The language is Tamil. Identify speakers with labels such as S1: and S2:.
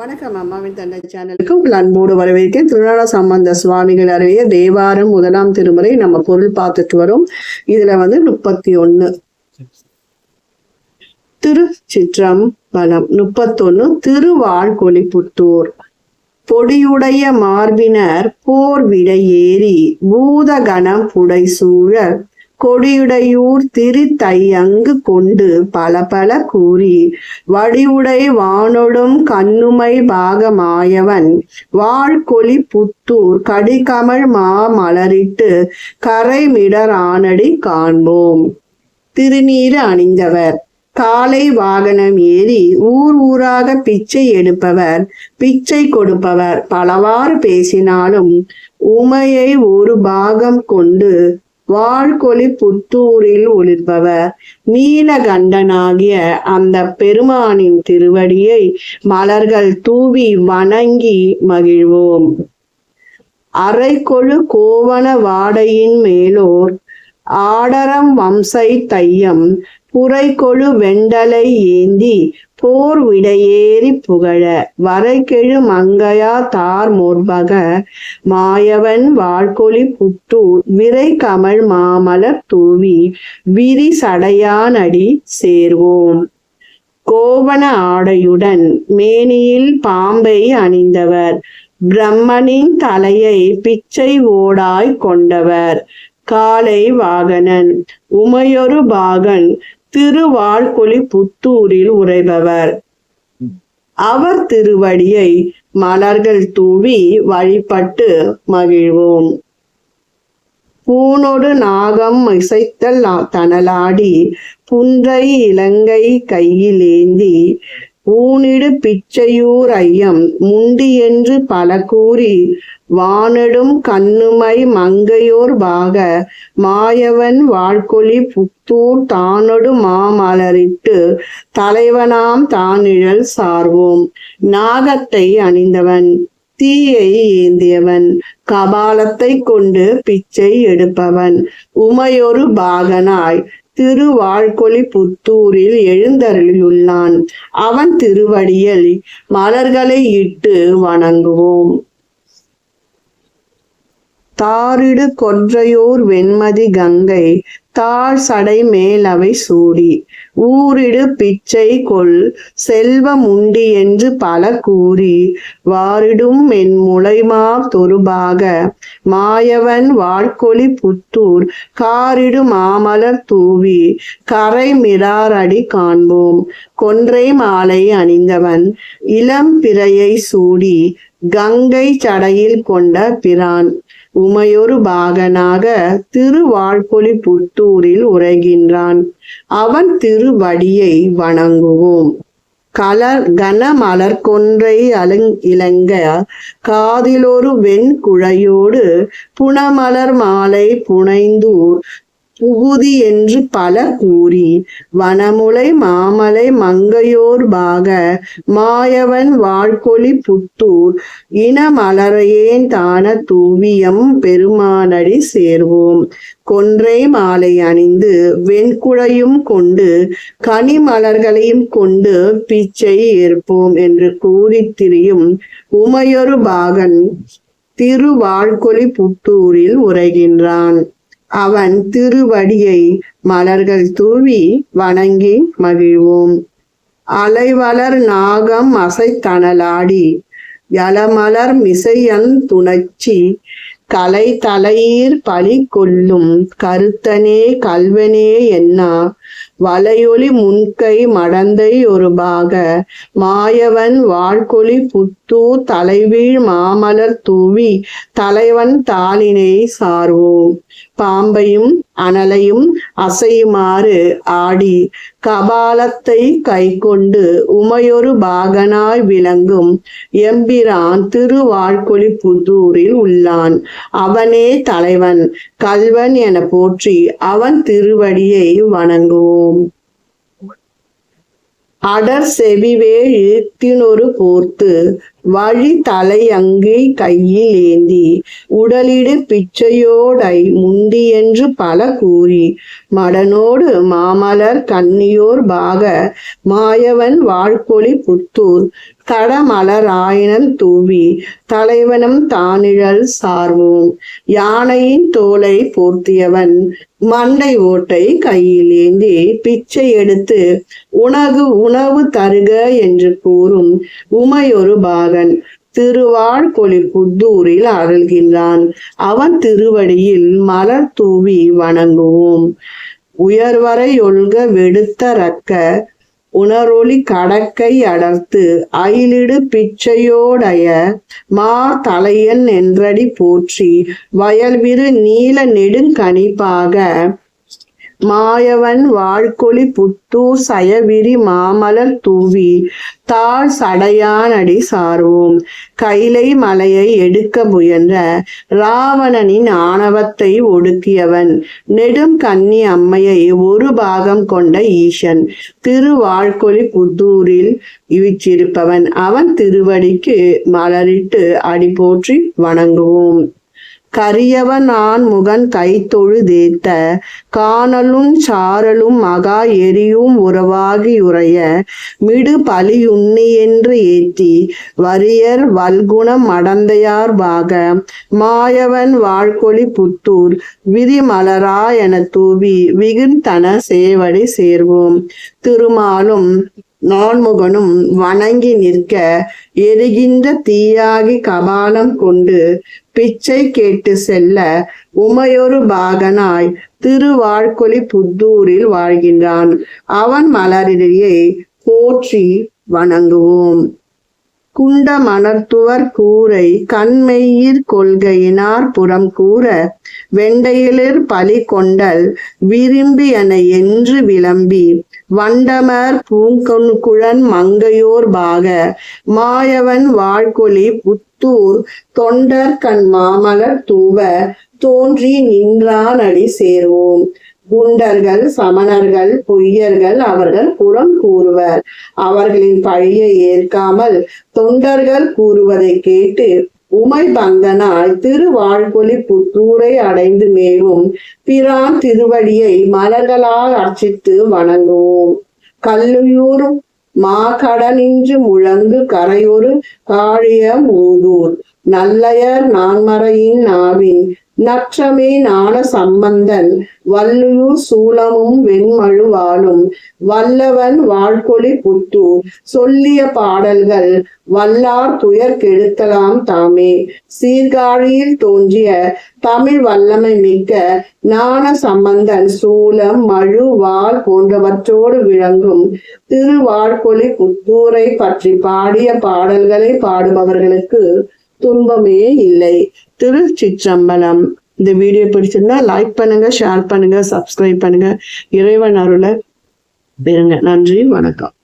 S1: வணக்கம் அம்மாவின் தந்தை சேனலுக்கு உங்கள் அன்போடு வரவேற்கிறேன். திருநாள சம்பந்த சுவாமிகள் அருவிய தேவாரம் முதலாம் திருமுறை நம்ம பொருள் பார்த்துட்டு வரும். இதுல வந்து முப்பத்தி ஒண்ணு திருச்சிற்றம்பலம். முப்பத்தொன்னு திருவாழ்கொழிப்புத்தூர். பொடியுடைய மார்பினர் போர் விடையேறி பூதகணம் புடைசூழ கொடியுடையூர் திரித்தையங்கு கொண்டு பல பல கூறி வடிவுடை வானொடும் கண்ணுமை பாகமாயவன் வாழ்கொலி புத்தூர் கடிகமழ் மா மலரிட்டு கரைமிடர் ஆனடி காண்போம் திருநீறு அணிந்தவர். காலை வாகனம் ஏறி ஊர் ஊராக பிச்சை எடுப்பவர் பிச்சை கொடுப்பவர். பலவாறு பேசினாலும் உமையை ஒரு பாகம் கொண்டு வாழ்கொலி புத்தூரில் ஒளிர்பவர். நீலகண்டனாகிய அந்த பெருமானின் திருவடியை மலர்கள் தூவி வணங்கி மகிழ்வோம். அரைக்கொழு கோவண வாடையின் மேலோர் ஆடரம் வம்சை தையம் புரைக்கொழு வெண்டலை ஏந்தி போர் விடையேறி புகழ. வரைக்கெழு மங்கையா தார் முற்பக மாயவன் வாழ்கொழி புத்தூர். விரை கமல் மாமலர் தூவி. விரி சடையானடி சேர்வோம். கோவண ஆடையுடன் மேனியில் பாம்பை அணிந்தவர். பிரம்மனின் தலையை பிச்சை ஓடாய் கொண்டவர். காலை வாகனன். உமையொரு பாகன். திருவாழ்கொழி புத்தூரில் உறைபவர் அவர் திருவடியை மலர்கள் தூவி வழிபட்டு மகிழ்வோம். பூனொடு நாகம் இசைத்தல் தனலாடி புன்றை இலங்கை கையிலேந்தி ஊனிடு பிச்சையூர் ஐயம் முண்டி என்று பல கூறி வானடும் கண்ணுமை மங்கையோர் பாக மாயவன் வாழ்கொலி புத்தூர் தானொடு மாமலரிட்டு தலைவனாம் தானிழல் சார்வோம். நாகத்தை அணிந்தவன் தீயை ஏந்தியவன் கபாலத்தை கொண்டு பிச்சை எடுப்பவன் உமையொரு பாகனாய் திருவாழ்கொழி புத்தூரில் எழுந்தருளியுள்ளான். அவன் திருவடியில் மலர்களை இட்டு வணங்குவோம். தாரிடு கொன்றையோர் வெண்மதி கங்கை தாழ் சடை மேலவை சூடி. ஊரிடு பிச்சை கொள் செல்வம் உண்டி என்று பல கூறி. வாரிடும் என் முளைமா தொருபாக மாயவன் வாழ்கொழி புத்தூர் காரிடு மாமலர் தூவி. கரை மிடாரடி காண்போம் கொன்றை மாலை அணிந்தவன் இளம் பிறையை சூடி. கங்கை சடையில் கொண்ட பிரான் உமையொரு பாகனாக திருவாழ்பொலி புத்தூரில் உரைகின்றான். அவன் திருவடியை வணங்குவோம். கலர் கனமலர் கொன்றை அலங் இளங்க காதிலொரு வெண் குழையோடு புனமலர் மாலை புனைந்தூர். புகுதி என்று பல கூறி வனமுலை மாமலை மங்கையோர் பாக மாயவன் வாழ்கொழி புத்தூர் இனமலரையேன் தான தூவியம் பெருமானடி சேர்வோம். கொன்றை மாலை அணிந்து வெண்குழையும் கொண்டு கனிமலர்களையும் கொண்டு பிச்சை ஏற்போம் என்று கூறி திரியும் உமையொரு பாகன் திருவாழ்கொலி புத்தூரில் உரைகின்றான். அவன் திருவடியை மலர்கள் தூவி வணங்கி மகிழ்வோம். அலைவலர் நாகம் அசைத்தனலாடி யலமலர் மிசையன் துணச்சி கலை தலையீர் பழி கொள்ளும் கருத்தனே கல்வனே என்னா வலையொலி முன்கை மடந்தை ஒரு பாக மாயவன் வாழ்கொலி புத்தூ தலைவீழ் மாமலர் தூவி தலைவன் தாளினை சார்வோம். பாம்பையும் அனலையும் அசையுமாறு ஆடி கபாலத்தை கை கொண்டு உமையொரு பாகனாய் விளங்கும் எம்பிரான் திருவாழ்கொழி புதூரில் உள்ளான். அவனே தலைவன் கல்வன் என போற்றி அவன் திருவடியை வணங்குவோம். அடர் செவிவேழு தினொரு போர்த்து வழி தலையங்கை கையில் ஏந்தி உடலிடு பிச்சையோடை முண்டி என்று பல கூறி மடனோடு மாமலர் கன்னியோர் பாக மாயவன் வாழ்கொழி புத்தூர் தடமலராயினம் தூவி தலைவனம் தானிழல் சார்வோம். யானையின் தோலை போர்த்தியவன் மண்டை ஓட்டை கையில் ஏந்தி பிச்சை எடுத்து உணவு உணவு தருக என்று கூறும் உமையொரு மகன் திருவாழ்கொழி புத்தூரில் அருள்கின்றான் அவன் திருவடியில் மலர் தூவி வணங்குவோம். உயர்வரை ஒல்க வெடுத்த ரக்க உணரொளி கடக்கை அடர்த்து அயிலிடு பிச்சையோடைய மா தலையன் என்றடி போற்றி வயல்விரு நீல நெடுங்கணிப்பாக மாயவன் வாழ்கொழி புத்தூர் சயவிரி மாமலர் தூவி தாழ் சடையானடி சார்வோம். கைலை மலையை எடுக்க முயன்ற ராவணனின் ஆணவத்தை ஒடுக்கியவன். நெடும் கன்னி அம்மையை ஒரு பாகம் கொண்ட ஈசன் திருவாழ்கொழி புத்தூரில் இவிச்சிருப்பவன் அவன் திருவடிக்கு மலரிட்டு அடி போற்றி வணங்குவோம். கரியவன் நான் முகன் கைத்தொழுதேத்த காணலும் சாரலும் மகா எரியும் உறவாகி உரைய மிடு பலியுண்ணி என்று ஏத்தி வரியர் வல்குணம் அடந்தையார் பாக மாயவன் வாழ்கொழி புத்தூர் விதிமலரா என தூவி விகுந்தன சேவடி சேர்வோம். திருமாலும் நான்முகனும் வணங்கி நிற்க எரிகின்ற தீயாகி கபாலம் கொண்டு பிச்சை கேட்டு செல்ல உமையொரு பாகனாய் திருவாழ்கொலி புத்தூரில் வாழ்கின்றான். அவன் மலரிடையே போற்றி வணங்குவோம். குண்ட மணர்த்துவர் கூரை கண்மெய்யிற் கொள்கையினார் புறம் கூற வெண்டையிலிர் பலி கொண்டல் விரும்பி என என்று விளம்பி வண்டமர் பூங்கொன்குழன் மங்கையோர் பாக. மாயவன் வாழ்கொலி புத்தூர் தொண்டர் கண் மாமலர் தூவ. தோன்றி நின்றானடி சேர்வோம். குண்டர்கள் சமணர்கள் பொய்யர்கள் அவர்கள் புறம் கூறுவர். அவர்களின் பழியை ஏற்காமல் தொண்டர்கள் கூறுவதை கேட்டு உமை பங்கனாய் திருவாழ்கொலி புத்தூரை அடைந்து மேவும் பிரான் திருவடியை மலர்களால் அர்ச்சித்து வணங்குவோம். கல்லுயூர் மாகடனின்று முழங்கு கரையொரு காழியம் ஊதூர். நல்லையர் நான்மறையின் நாவின் நற்றமே ஞான சம்பந்தன் வல்லுயூர் சூலமும் வெண்மழுவாலும் வல்லவன் வாழ்கொழி புத்து சொல்லிய பாடல்கள் வல்லார் துயர் கெடுத்தலாம் தாமே. சீர்காழியில் தோன்றிய தமிழ் வல்லமை மிக்க ஞான சம்பந்தன் சூலம் மழு வாள் போன்றவற்றோடு விளங்கும் திருவாழ்கொழி புத்தூரை பற்றி பாடிய பாடல்களை பாடுபவர்களுக்கு துன்பமே இல்லை. திருச்சிற்றம்பலம். இந்த வீடியோ பிடிச்சிருந்தா லைக் பண்ணுங்க ஷேர் பண்ணுங்க சப்ஸ்கிரைப் பண்ணுங்க. இறைவன் அருளை பெறுங்க. நன்றி வணக்கம்.